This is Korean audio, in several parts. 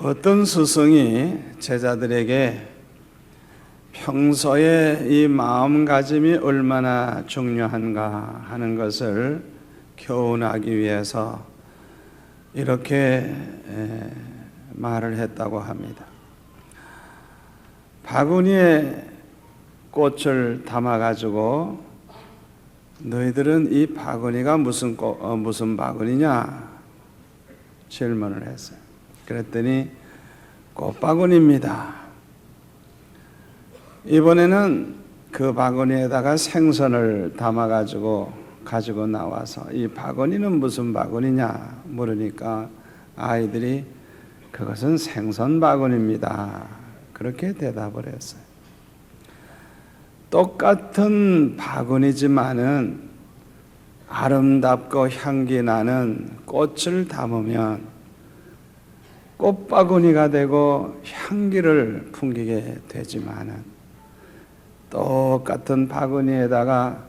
어떤 스승이 제자들에게 평소에 이 마음가짐이 얼마나 중요한가 하는 것을 교훈하기 위해서 이렇게 에, 말을 했다고 합니다. 바구니에 꽃을 담아가지고 너희들은 이 바구니가 무슨 꽃, 어, 무슨 바구니냐 질문을 했어요. 그랬더니 꽃바구니입니다. 이번에는 그 바구니에다가 생선을 담아가지고 가지고 나와서 이 바구니는 무슨 바구니냐 물으니까 아이들이 그것은 생선 바구니입니다. 그렇게 대답을 했어요. 똑같은 바구니지만은 아름답고 향기 나는 꽃을 담으면 꽃바구니가 되고 향기를 풍기게 되지만은 똑같은 바구니에다가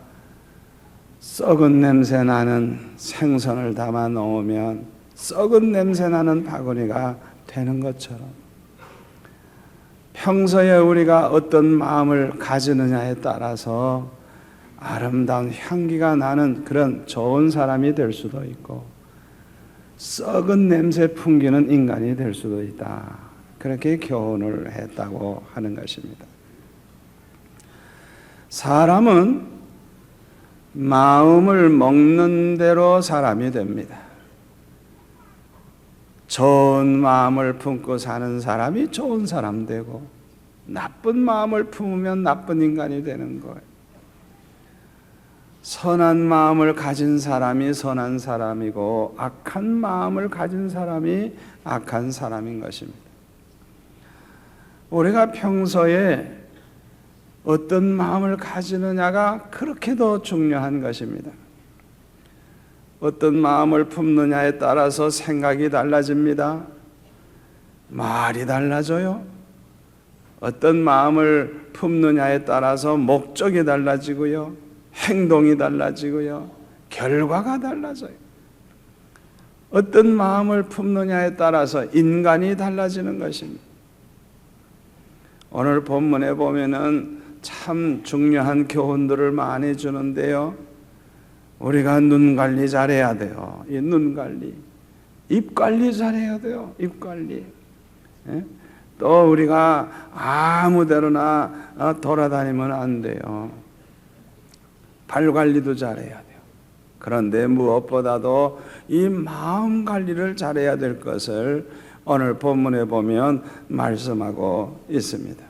썩은 냄새 나는 생선을 담아 놓으면 썩은 냄새 나는 바구니가 되는 것처럼 평소에 우리가 어떤 마음을 가지느냐에 따라서 아름다운 향기가 나는 그런 좋은 사람이 될 수도 있고 썩은 냄새 풍기는 인간이 될 수도 있다. 그렇게 교훈을 했다고 하는 것입니다. 사람은 마음을 먹는 대로 사람이 됩니다. 좋은 마음을 품고 사는 사람이 좋은 사람 되고 나쁜 마음을 품으면 나쁜 인간이 되는 거예요. 선한 마음을 가진 사람이 선한 사람이고 악한 마음을 가진 사람이 악한 사람인 것입니다. 우리가 평소에 어떤 마음을 가지느냐가 그렇게도 중요한 것입니다. 어떤 마음을 품느냐에 따라서 생각이 달라집니다. 말이 달라져요. 어떤 마음을 품느냐에 따라서 목적이 달라지고요. 행동이 달라지고요. 결과가 달라져요. 어떤 마음을 품느냐에 따라서 인간이 달라지는 것입니다. 오늘 본문에 보면은 참 중요한 교훈들을 많이 주는데요. 우리가 눈 관리 잘해야 돼요. 이 눈 관리. 입 관리 잘해야 돼요. 입 관리. 예? 또 우리가 아무 데로나 어, 돌아다니면 안 돼요. 발 관리도 잘해야 돼요. 그런데 무엇보다도 이 마음 관리를 잘해야 될 것을 오늘 본문에 보면 말씀하고 있습니다.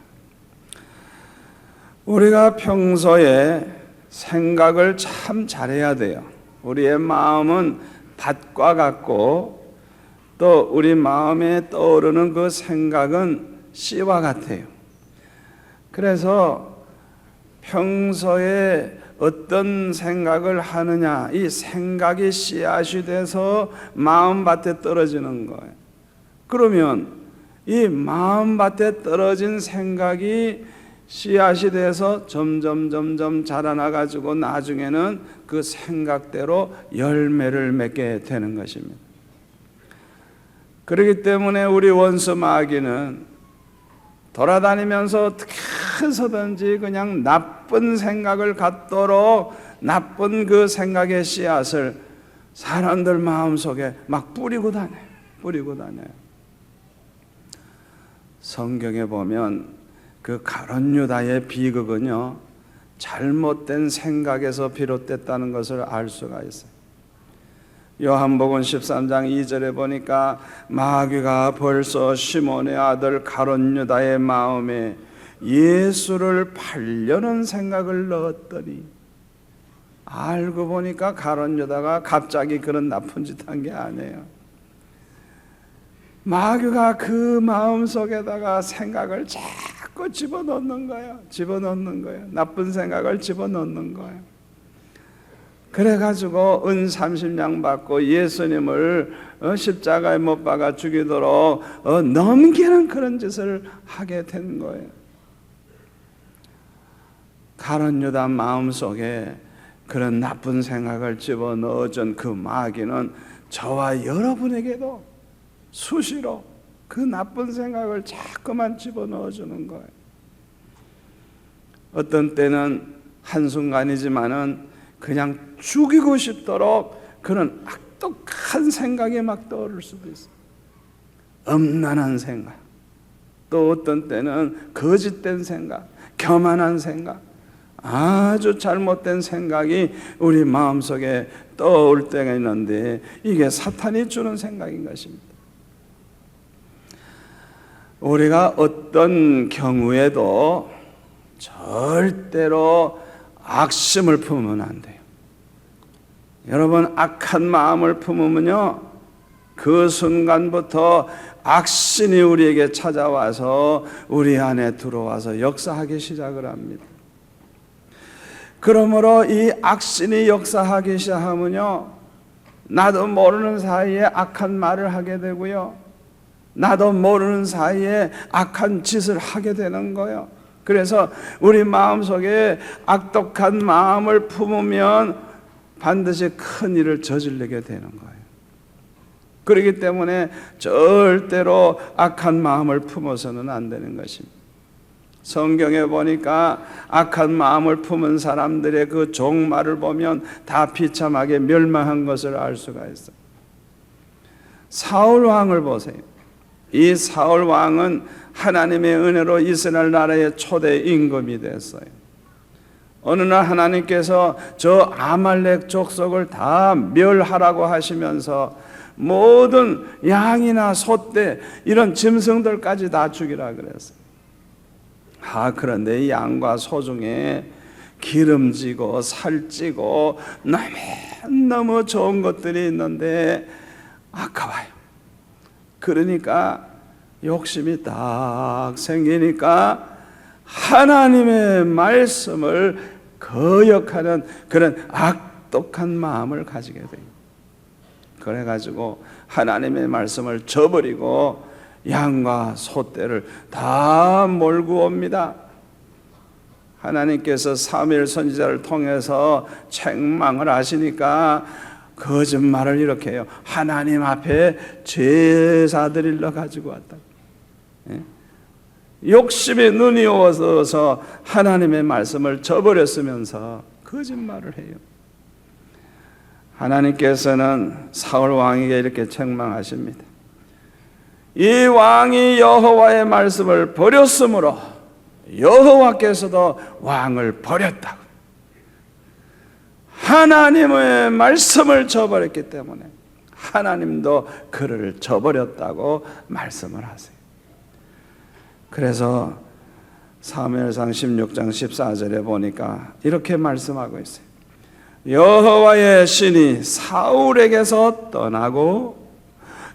우리가 평소에 생각을 참 잘해야 돼요. 우리의 마음은 밭과 같고 또 우리 마음에 떠오르는 그 생각은 씨와 같아요. 그래서 평소에 어떤 생각을 하느냐, 이 생각이 씨앗이 돼서 마음밭에 떨어지는 거예요. 그러면 이 마음밭에 떨어진 생각이 씨앗이 돼서 점점 점점 자라나 가지고 나중에는 그 생각대로 열매를 맺게 되는 것입니다. 그렇기 때문에 우리 원수 마귀는 돌아다니면서 어떻게 해서든지 그냥 나쁜 생각을 갖도록 나쁜 그 생각의 씨앗을 사람들 마음속에 막 뿌리고 다녀요. 뿌리고 다녀요. 성경에 보면 그 가론 유다의 비극은요 잘못된 생각에서 비롯됐다는 것을 알 수가 있어요. 요한복음 13장 2절에 보니까 마귀가 벌써 시몬의 아들 가론 유다의 마음에 예수를 팔려는 생각을 넣었더니 알고 보니까 가론 유다가 갑자기 그런 나쁜 짓 한 게 아니에요. 마귀가 그 마음 속에다가 생각을 자꾸 집어넣는 거예요. 집어넣는 거예요. 나쁜 생각을 집어넣는 거예요. 그래가지고 은 30냥 받고 예수님을 어, 십자가에 못 박아 죽이도록 어, 넘기는 그런 짓을 하게 된 거예요. 가론 유다 마음 속에 그런 나쁜 생각을 집어넣어준 그 마귀는 저와 여러분에게도 수시로 그 나쁜 생각을 자꾸만 집어넣어 주는 거예요. 어떤 때는 한순간이지만은 그냥 죽이고 싶도록 그런 악독한 생각이 막 떠오를 수도 있어요. 엄난한 생각. 또 어떤 때는 거짓된 생각, 교만한 생각, 아주 잘못된 생각이 우리 마음속에 떠올 때가 있는데 이게 사탄이 주는 생각인 것입니다. 우리가 어떤 경우에도 절대로 악심을 품으면 안 돼요. 여러분 악한 마음을 품으면요 그 순간부터 악신이 우리에게 찾아와서 우리 안에 들어와서 역사하기 시작을 합니다. 그러므로 이 악신이 역사하기 시작하면요 나도 모르는 사이에 악한 말을 하게 되고요 나도 모르는 사이에 악한 짓을 하게 되는 거예요. 그래서 우리 마음속에 악독한 마음을 품으면 반드시 큰 일을 저지르게 되는 거예요. 그렇기 때문에 절대로 악한 마음을 품어서는 안 되는 것입니다. 성경에 보니까 악한 마음을 품은 사람들의 그 종말을 보면 다 비참하게 멸망한 것을 알 수가 있어요. 사울 왕을 보세요. 이 사울 왕은 하나님의 은혜로 이스라엘 나라의 초대 임금이 됐어요. 어느 날 하나님께서 저 아말렉 족속을 다 멸하라고 하시면서 모든 양이나 소떼 이런 짐승들까지 다 죽이라 그랬어요. 아 그런데 이 양과 소 중에 기름지고 살찌고 너무 좋은 것들이 있는데 아까워요. 그러니까 욕심이 딱 생기니까 하나님의 말씀을 거역하는 그런 악독한 마음을 가지게 돼요. 그래가지고 하나님의 말씀을 저버리고 양과 소떼를 다 몰고 옵니다. 하나님께서 사무엘 선지자를 통해서 책망을 하시니까 거짓말을 이렇게 해요. 하나님 앞에 제사 드리러 가지고 왔다. 예? 욕심에 눈이 오어서 하나님의 말씀을 저버렸으면서 거짓말을 해요. 하나님께서는 사울 왕에게 이렇게 책망하십니다. 이 왕이 여호와의 말씀을 버렸으므로 여호와께서도 왕을 버렸다고. 하나님의 말씀을 저버렸기 때문에 하나님도 그를 저버렸다고 말씀을 하세요. 그래서 사무엘상 16장 14절에 보니까 이렇게 말씀하고 있어요. 여호와의 신이 사울에게서 떠나고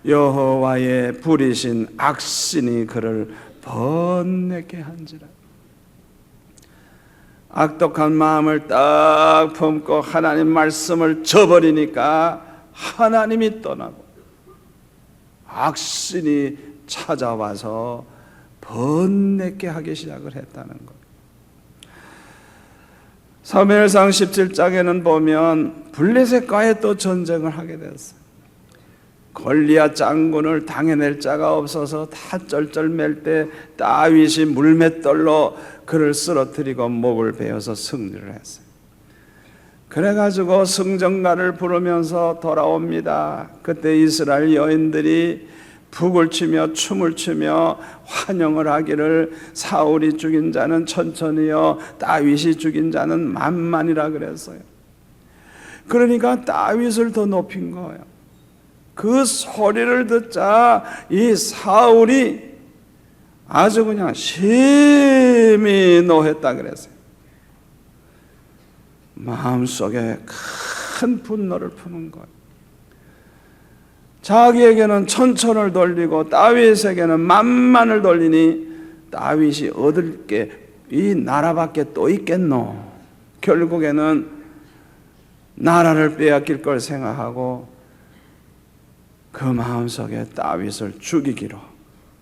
여호와의 부리신 악신이 그를 번뇌게 한지라. 악독한 마음을 딱 품고 하나님 말씀을 저버리니까 하나님이 떠나고 악신이 찾아와서 번뇌게 하기 시작을 했다는 것. 사무엘상 17장에는 보면 블레셋과의 또 전쟁을 하게 됐어요. 골리앗 장군을 당해낼 자가 없어서 다 쩔쩔맬 때 다윗이 물맷돌로 그를 쓰러뜨리고 목을 베어서 승리를 했어요. 그래가지고 승전가를 부르면서 돌아옵니다. 그때 이스라엘 여인들이 북을 치며 춤을 추며 환영을 하기를 사울이 죽인 자는 천천히요 다윗이 죽인 자는 만만이라 그랬어요. 그러니까 다윗을 더 높인 거예요. 그 소리를 듣자 이 사울이 아주 그냥 심히 노했다 그랬어요. 마음속에 큰 분노를 푸는 거예요. 자기에게는 천천을 돌리고 다윗에게는 만만을 돌리니 다윗이 얻을 게 이 나라밖에 또 있겠노? 결국에는 나라를 빼앗길 걸 생각하고 그 마음속에 다윗을 죽이기로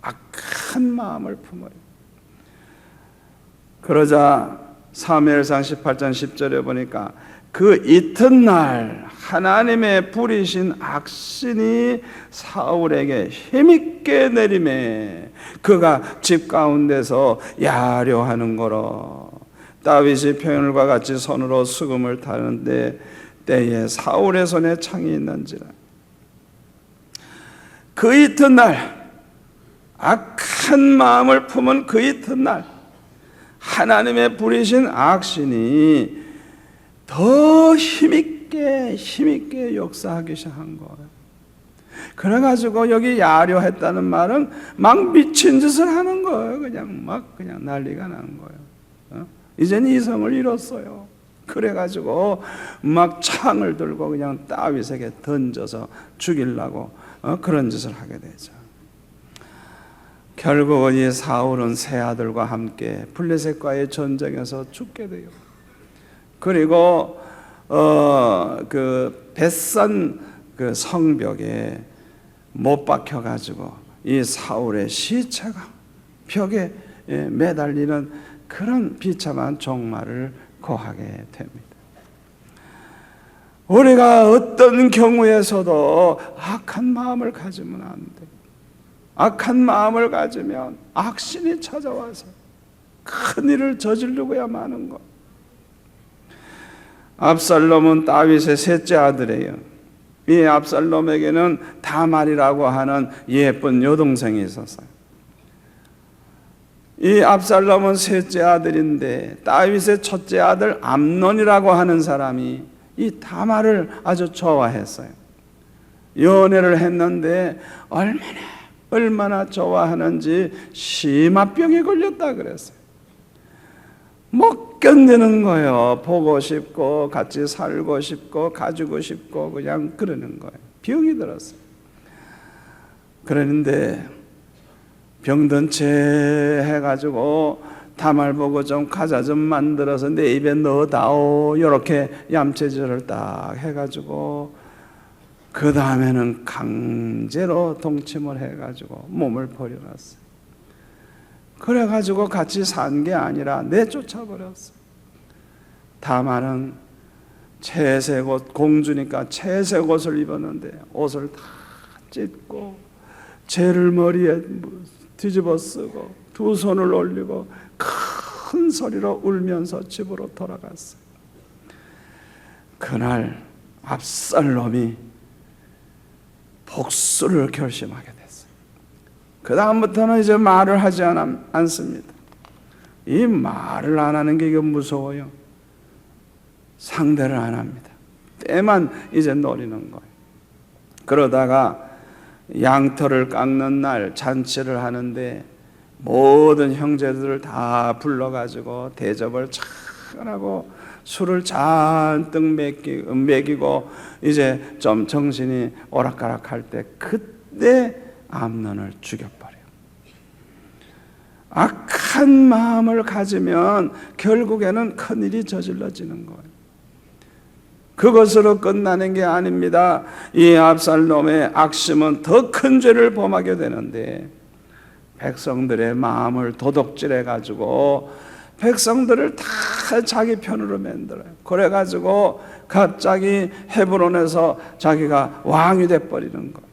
악한 마음을 품어요. 그러자 사무엘상 18장 10절에 보니까 그 이튿날 하나님의 부리신 악신이 사울에게 힘있게 내림에 그가 집 가운데서 야려하는 거로 다윗이 표현과 같이 손으로 수금을 타는데 때에 사울의 손에 창이 있는지라. 그 이튿날 악한 마음을 품은 그 이튿날 하나님의 부리신 악신이 더 힘있게 힘있게 역사하기 시작한 거예요. 그래가지고 여기 야려했다는 말은 막 미친 짓을 하는 거예요. 그냥 막 그냥 난리가 난 거예요. 어? 이젠 이성을 잃었어요. 그래가지고 막 창을 들고 그냥 다윗에게 던져서 죽이려고 어? 그런 짓을 하게 되죠. 결국은 이 사울은 세 아들과 함께 블레셋과의 전쟁에서 죽게 돼요. 그리고 어그 벳산 그 성벽에 못 박혀 가지고 이 사울의 시체가 벽에 예, 매달리는 그런 비참한 종말을 고하게 됩니다. 우리가 어떤 경우에서도 악한 마음을 가지면 안 돼. 악한 마음을 가지면 악신이 찾아와서 큰 일을 저지르고야 마는 것. 압살롬은 다윗의 셋째 아들이에요. 이 압살롬에게는 다말이라고 하는 예쁜 여동생이 있었어요. 이 압살롬은 셋째 아들인데 다윗의 첫째 아들 암논이라고 하는 사람이 이 다말을 아주 좋아했어요. 연애를 했는데 얼마나 얼마나 좋아하는지 심화병에 걸렸다 그랬어요. 못 견디는 거예요. 보고 싶고 같이 살고 싶고 가지고 싶고 그냥 그러는 거예요. 병이 들었어요. 그러는데 병든 채 해가지고 다말 보고 좀 과자 좀 만들어서 내 입에 넣어다오 이렇게 얌체질을 딱 해가지고 그 다음에는 강제로 동침을 해가지고 몸을 버려놨어요. 그래가지고 같이 산 게 아니라 내쫓아 버렸어. 다만은 채색 옷 공주니까 채색 옷을 입었는데 옷을 다 찢고 죄를 머리에 뒤집어 쓰고 두 손을 올리고 큰 소리로 울면서 집으로 돌아갔어요. 그날 압살롬이 복수를 결심하게 됐어요. 그 다음부터는 이제 말을 하지 않, 않습니다. 이 말을 안 하는 게 이게 무서워요. 상대를 안 합니다. 때만 이제 노리는 거예요. 그러다가 양털을 깎는 날 잔치를 하는데 모든 형제들을 다 불러가지고 대접을 잘하고 술을 잔뜩 먹이고 이제 좀 정신이 오락가락할 때 그때 암론을 죽여버려요. 악한 마음을 가지면 결국에는 큰일이 저질러지는 거예요. 그것으로 끝나는 게 아닙니다. 이 압살롬의 악심은 더 큰 죄를 범하게 되는데 백성들의 마음을 도둑질해 가지고 백성들을 다 자기 편으로 만들어요. 그래 가지고 갑자기 헤브론에서 자기가 왕이 돼 버리는 거예요.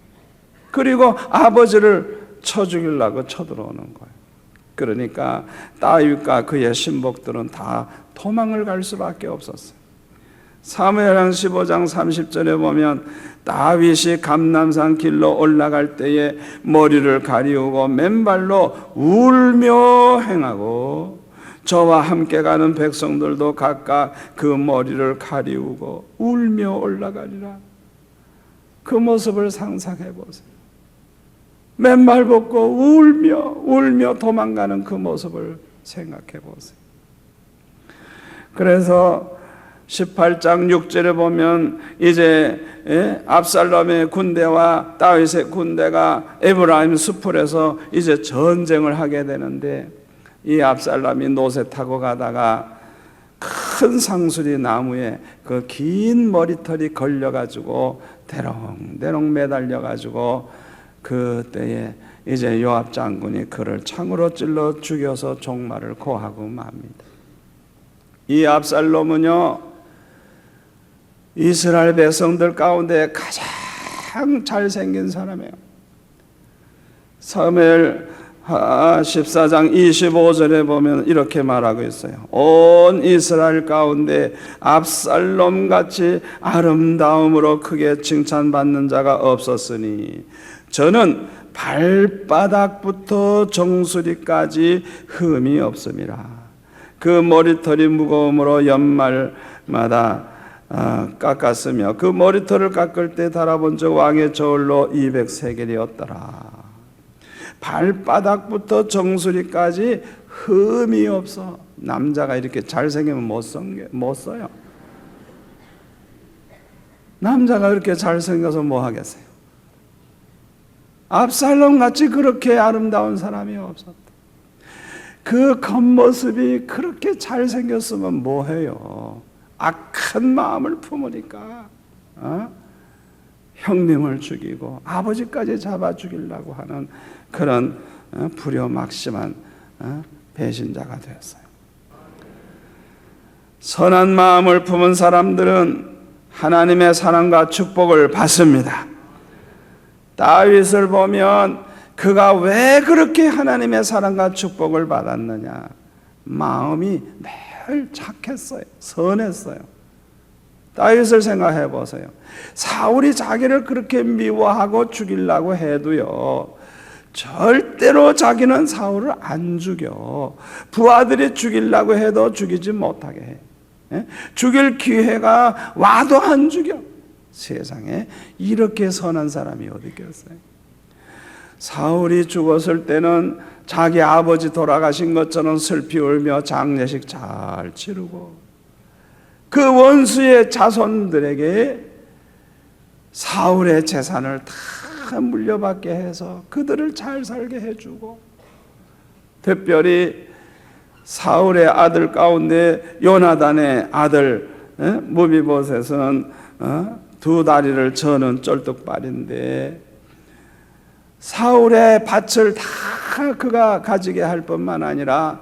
그리고 아버지를 쳐 죽이려고 쳐들어오는 거예요. 그러니까 다윗과 그의 신복들은 다 도망을 갈 수밖에 없었어요. 사무엘상 15장 30절에 보면 다윗이 감남산 길로 올라갈 때에 머리를 가리우고 맨발로 울며 행하고 저와 함께 가는 백성들도 각각 그 머리를 가리우고 울며 올라가리라. 그 모습을 상상해 보세요. 맨발 벗고 울며 울며 도망가는 그 모습을 생각해 보세요. 그래서 18장 6절에 보면 이제 예, 압살롬의 군대와 다윗의 군대가 에브라임 수풀에서 이제 전쟁을 하게 되는데 이 압살롬이 노새 타고 가다가 큰 상수리 나무에 그 긴 머리털이 걸려가지고 대롱대롱 매달려가지고 그때에 이제 요압 장군이 그를 창으로 찔러 죽여서 종말을 고하고 맙니다. 이 압살롬은요 이스라엘 백성들 가운데 가장 잘생긴 사람이에요. 사무엘 14장 25절에 보면 이렇게 말하고 있어요. 온 이스라엘 가운데 압살롬 같이 아름다움으로 크게 칭찬받는 자가 없었으니 저는 발바닥부터 정수리까지 흠이 없음이라. 그 머리털이 무거움으로 연말마다 아, 깎았으며 그 머리털을 깎을 때 달아본 적 왕의 저울로 200세겔이었더라. 발바닥부터 정수리까지 흠이 없어. 남자가 이렇게 잘생기면 못, 성, 못 써요. 남자가 그렇게 잘생겨서 뭐 하겠어요? 압살롬 같이 그렇게 아름다운 사람이 없었다. 그 겉모습이 그렇게 잘생겼으면 뭐 해요? 악한 마음을 품으니까 어? 형님을 죽이고 아버지까지 잡아 죽이려고 하는 그런 어, 불효막심한 어, 배신자가 되었어요. 선한 마음을 품은 사람들은 하나님의 사랑과 축복을 받습니다. 다윗을 보면 그가 왜 그렇게 하나님의 사랑과 축복을 받았느냐? 마음이 늘 착했어요. 선했어요. 다윗을 생각해 보세요. 사울이 자기를 그렇게 미워하고 죽이려고 해도요. 절대로 자기는 사울을 안 죽여. 부하들이 죽이려고 해도 죽이지 못하게 해. 예? 죽일 기회가 와도 안 죽여. 세상에 이렇게 선한 사람이 어디 있겠어요? 사울이 죽었을 때는 자기 아버지 돌아가신 것처럼 슬피 울며 장례식 잘 치르고 그 원수의 자손들에게 사울의 재산을 다 물려받게 해서 그들을 잘 살게 해주고 특별히 사울의 아들 가운데 요나단의 아들 무비보셋은 어? 두 다리를 저는 쩔뚝발인데 사울의 밭을 다 그가 가지게 할 뿐만 아니라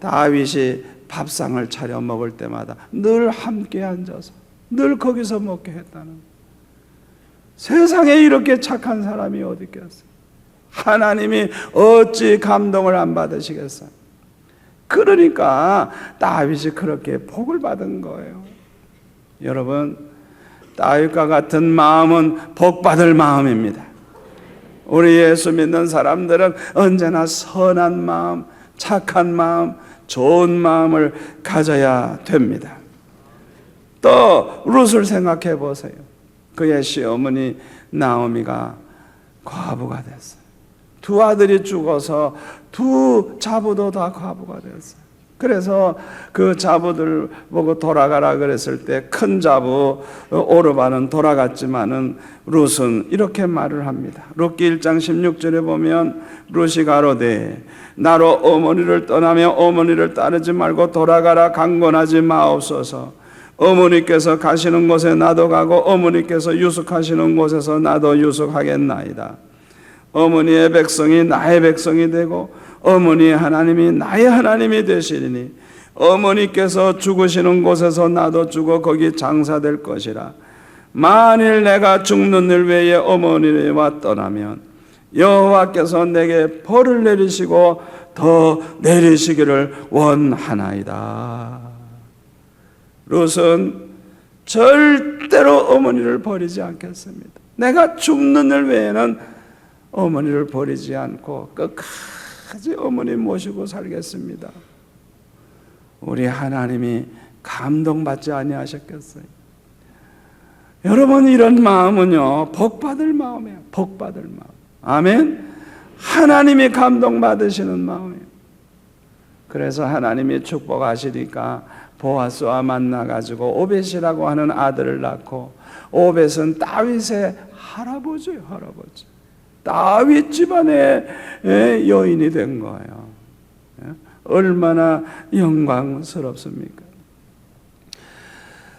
다윗이 밥상을 차려 먹을 때마다 늘 함께 앉아서 늘 거기서 먹게 했다는 세상에 이렇게 착한 사람이 어디 있겠어요? 하나님이 어찌 감동을 안 받으시겠어요? 그러니까 다윗이 그렇게 복을 받은 거예요. 여러분, 다윗과 같은 마음은 복 받을 마음입니다. 우리 예수 믿는 사람들은 언제나 선한 마음, 착한 마음, 좋은 마음을 가져야 됩니다. 또 룻을 생각해 보세요. 그의 시어머니 나오미가 과부가 됐어요. 두 아들이 죽어서 두 자부도 다 과부가 됐어요. 그래서 그 자부들 보고 돌아가라 그랬을 때 큰 자부 오르바는 돌아갔지만은 룻은 이렇게 말을 합니다. 룻기 1장 16절에 보면 룻이 가로되 나로 어머니를 떠나며 어머니를 따르지 말고 돌아가라 강권하지 마옵소서. 어머니께서 가시는 곳에 나도 가고 어머니께서 유숙하시는 곳에서 나도 유숙하겠나이다. 어머니의 백성이 나의 백성이 되고 어머니의 하나님이 나의 하나님이 되시리니 어머니께서 죽으시는 곳에서 나도 죽어 거기 장사될 것이라. 만일 내가 죽는 일 외에 어머니와 떠나면 여호와께서 내게 벌을 내리시고 더 내리시기를 원하나이다. 롯은 절대로 어머니를 버리지 않겠습니다. 내가 죽는 일 외에는 어머니를 버리지 않고 끝까지 어머니 모시고 살겠습니다. 우리 하나님이 감동받지 아니하셨겠어요? 여러분 이런 마음은요 복 받을 마음이에요. 복 받을 마음. 아멘. 하나님이 감동받으시는 마음이에요. 그래서 하나님이 축복하시니까 보아스와 만나 가지고 오벳이라고 하는 아들을 낳고 오벳은 다윗의 할아버지예요, 할아버지. 다윗 집안의 여인이 된 거예요. 얼마나 영광스럽습니까?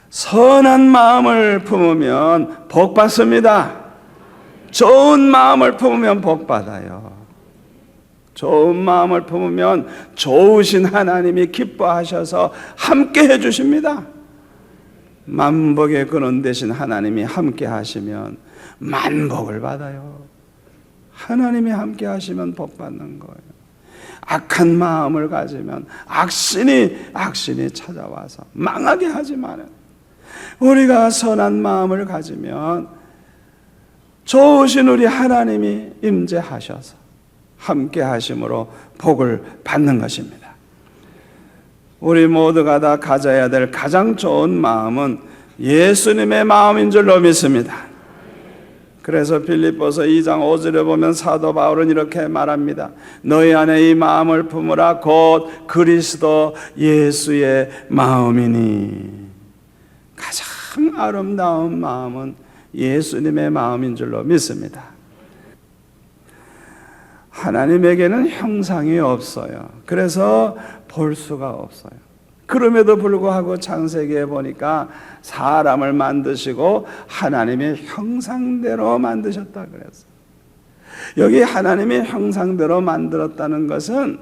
선한 마음을 품으면 복 받습니다. 좋은 마음을 품으면 복 받아요. 좋은 마음을 품으면 좋으신 하나님이 기뻐하셔서 함께 해 주십니다. 만복의 근원 되신 하나님이 함께 하시면 만복을 받아요. 하나님이 함께 하시면 복 받는 거예요. 악한 마음을 가지면 악신이 악신이 찾아와서 망하게 하지만은 우리가 선한 마음을 가지면 좋으신 우리 하나님이 임재하셔서 함께 하심으로 복을 받는 것입니다. 우리 모두가 다 가져야 될 가장 좋은 마음은 예수님의 마음인 줄로 믿습니다. 그래서 빌립보서 2장 5절에 보면 사도 바울은 이렇게 말합니다. 너희 안에 이 마음을 품으라 곧 그리스도 예수의 마음이니 가장 아름다운 마음은 예수님의 마음인 줄로 믿습니다. 하나님에게는 형상이 없어요. 그래서 볼 수가 없어요. 그럼에도 불구하고 창세기에 보니까 사람을 만드시고 하나님의 형상대로 만드셨다 그랬어요. 여기 하나님의 형상대로 만들었다는 것은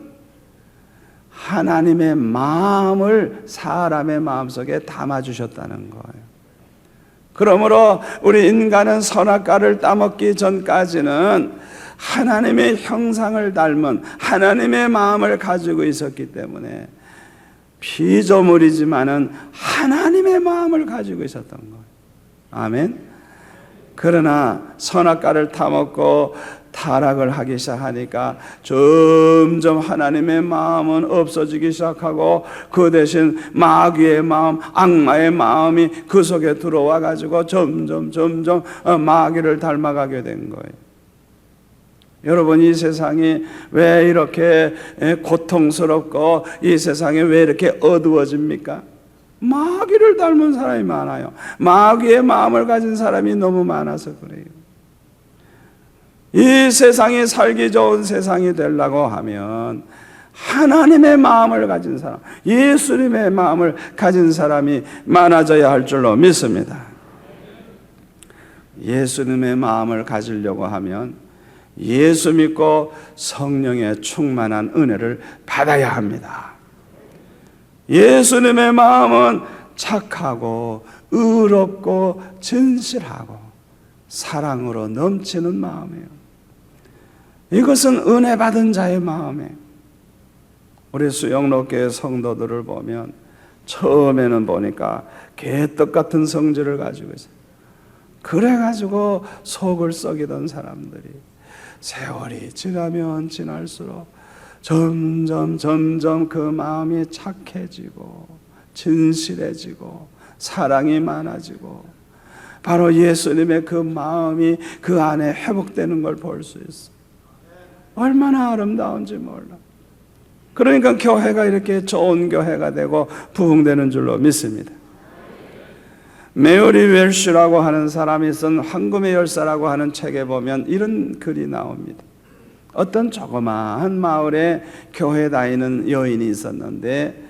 하나님의 마음을 사람의 마음속에 담아 주셨다는 거예요. 그러므로 우리 인간은 선악과를 따먹기 전까지는 하나님의 형상을 닮은 하나님의 마음을 가지고 있었기 때문에 피조물이지만은 하나님의 마음을 가지고 있었던 거예요. 아멘. 그러나 선악과를 타먹고 타락을 하기 시작하니까 점점 하나님의 마음은 없어지기 시작하고 그 대신 마귀의 마음, 악마의 마음이 그 속에 들어와 가지고 점점 점점 어, 마귀를 닮아가게 된 거예요. 여러분 이 세상이 왜 이렇게 고통스럽고 이 세상이 왜 이렇게 어두워집니까? 마귀를 닮은 사람이 많아요. 마귀의 마음을 가진 사람이 너무 많아서 그래요. 이 세상이 살기 좋은 세상이 되려고 하면 하나님의 마음을 가진 사람, 예수님의 마음을 가진 사람이 많아져야 할 줄로 믿습니다. 예수님의 마음을 가지려고 하면 예수 믿고 성령의 충만한 은혜를 받아야 합니다. 예수님의 마음은 착하고 의롭고 진실하고 사랑으로 넘치는 마음이에요. 이것은 은혜 받은 자의 마음이에요. 우리 수영로교회 성도들을 보면 처음에는 보니까 개떡 같은 성질을 가지고 있어요. 그래가지고 속을 썩이던 사람들이 세월이 지나면 지날수록 점점 점점 그 마음이 착해지고 진실해지고 사랑이 많아지고 바로 예수님의 그 마음이 그 안에 회복되는 걸 볼 수 있어. 얼마나 아름다운지 몰라. 그러니까 교회가 이렇게 좋은 교회가 되고 부흥되는 줄로 믿습니다. 메어리 웰시라고 하는 사람이 쓴 황금의 열사라고 하는 책에 보면 이런 글이 나옵니다. 어떤 조그마한 마을에 교회 다니는 여인이 있었는데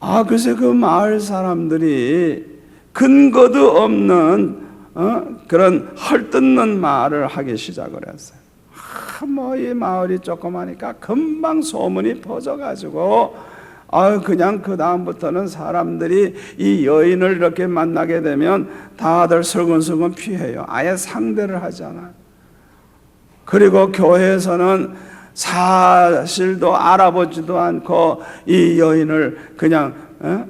아 글쎄 그 마을 사람들이 근거도 없는 어? 그런 헐뜯는 말을 하기 시작을 했어요. 아, 뭐이 마을이 조그마니까 금방 소문이 퍼져가지고 아 그냥 그 다음부터는 사람들이 이 여인을 이렇게 만나게 되면 다들 슬근슬근 피해요. 아예 상대를 하잖아요. 그리고 교회에서는 사실도 알아보지도 않고 이 여인을 그냥 어?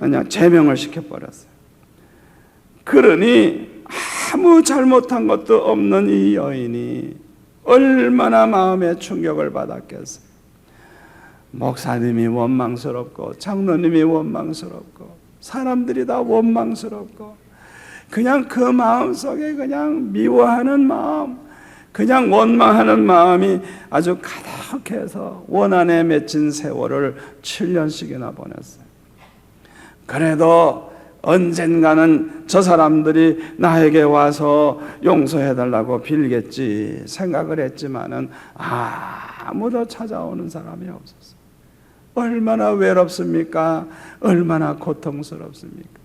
그냥 제명을 시켜버렸어요. 그러니 아무 잘못한 것도 없는 이 여인이 얼마나 마음의 충격을 받았겠어요. 목사님이 원망스럽고 장로님이 원망스럽고 사람들이 다 원망스럽고 그냥 그 마음 속에 그냥 미워하는 마음 그냥 원망하는 마음이 아주 가득해서 원한에 맺힌 세월을 7년씩이나 보냈어요. 그래도 언젠가는 저 사람들이 나에게 와서 용서해달라고 빌겠지 생각을 했지만은 아무도 찾아오는 사람이 없었어요. 얼마나 외롭습니까? 얼마나 고통스럽습니까?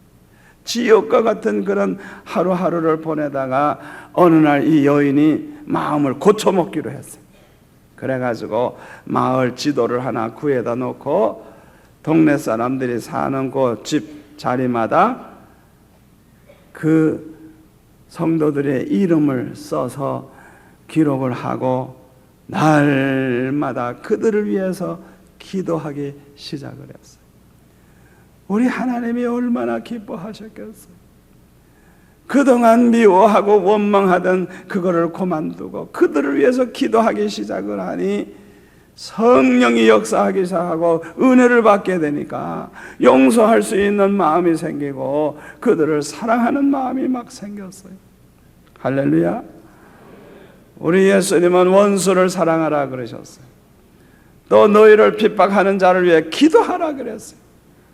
지옥과 같은 그런 하루하루를 보내다가 어느 날 이 여인이 마음을 고쳐먹기로 했어요. 그래가지고 마을 지도를 하나 구해다 놓고 동네 사람들이 사는 곳 집 자리마다 그 성도들의 이름을 써서 기록을 하고 날마다 그들을 위해서 기도하기 시작을 했어요. 우리 하나님이 얼마나 기뻐하셨겠어요. 그동안 미워하고 원망하던 그거를 그만두고 그들을 위해서 기도하기 시작을 하니 성령이 역사하기 시작하고 은혜를 받게 되니까 용서할 수 있는 마음이 생기고 그들을 사랑하는 마음이 막 생겼어요. 할렐루야. 우리 예수님은 원수를 사랑하라 그러셨어요. 또 너희를 핍박하는 자를 위해 기도하라 그랬어요.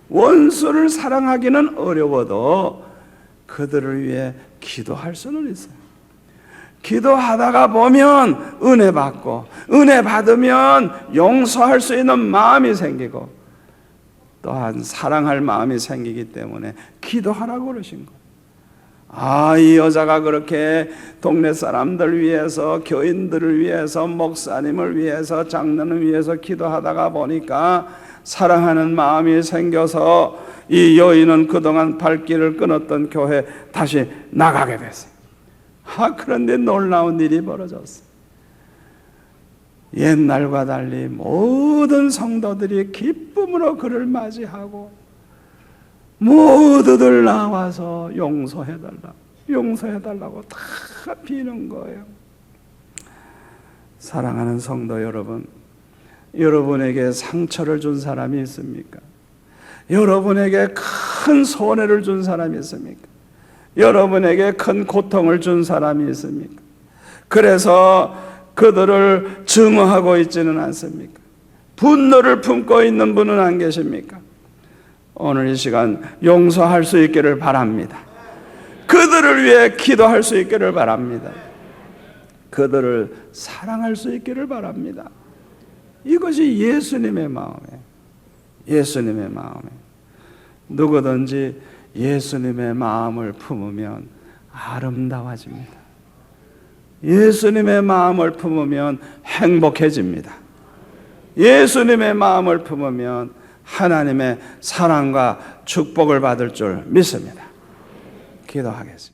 원수를 사랑하기는 어려워도 그들을 위해 기도할 수는 있어요. 기도하다가 보면 은혜 받고 은혜 받으면 용서할 수 있는 마음이 생기고 또한 사랑할 마음이 생기기 때문에 기도하라고 그러신 거예요. 아, 이 여자가 그렇게 동네 사람들 위해서, 교인들을 위해서, 목사님을 위해서, 장로를 위해서 기도하다가 보니까 사랑하는 마음이 생겨서 이 여인은 그동안 발길을 끊었던 교회 다시 나가게 됐어요. 아, 그런데 놀라운 일이 벌어졌어요. 옛날과 달리 모든 성도들이 기쁨으로 그를 맞이하고 모두들 나와서 용서해달라, 용서해달라고 다 비는 거예요. 사랑하는 성도 여러분, 여러분에게 상처를 준 사람이 있습니까? 여러분에게 큰 손해를 준 사람이 있습니까? 여러분에게 큰 고통을 준 사람이 있습니까? 그래서 그들을 증오하고 있지는 않습니까? 분노를 품고 있는 분은 안 계십니까? 오늘 이 시간 용서할 수 있기를 바랍니다. 그들을 위해 기도할 수 있기를 바랍니다. 그들을 사랑할 수 있기를 바랍니다. 이것이 예수님의 마음이에요. 예수님의 마음에 누구든지 예수님의 마음을 품으면 아름다워집니다. 예수님의 마음을 품으면 행복해집니다. 예수님의 마음을 품으면 하나님의 사랑과 축복을 받을 줄 믿습니다. 기도하겠습니다.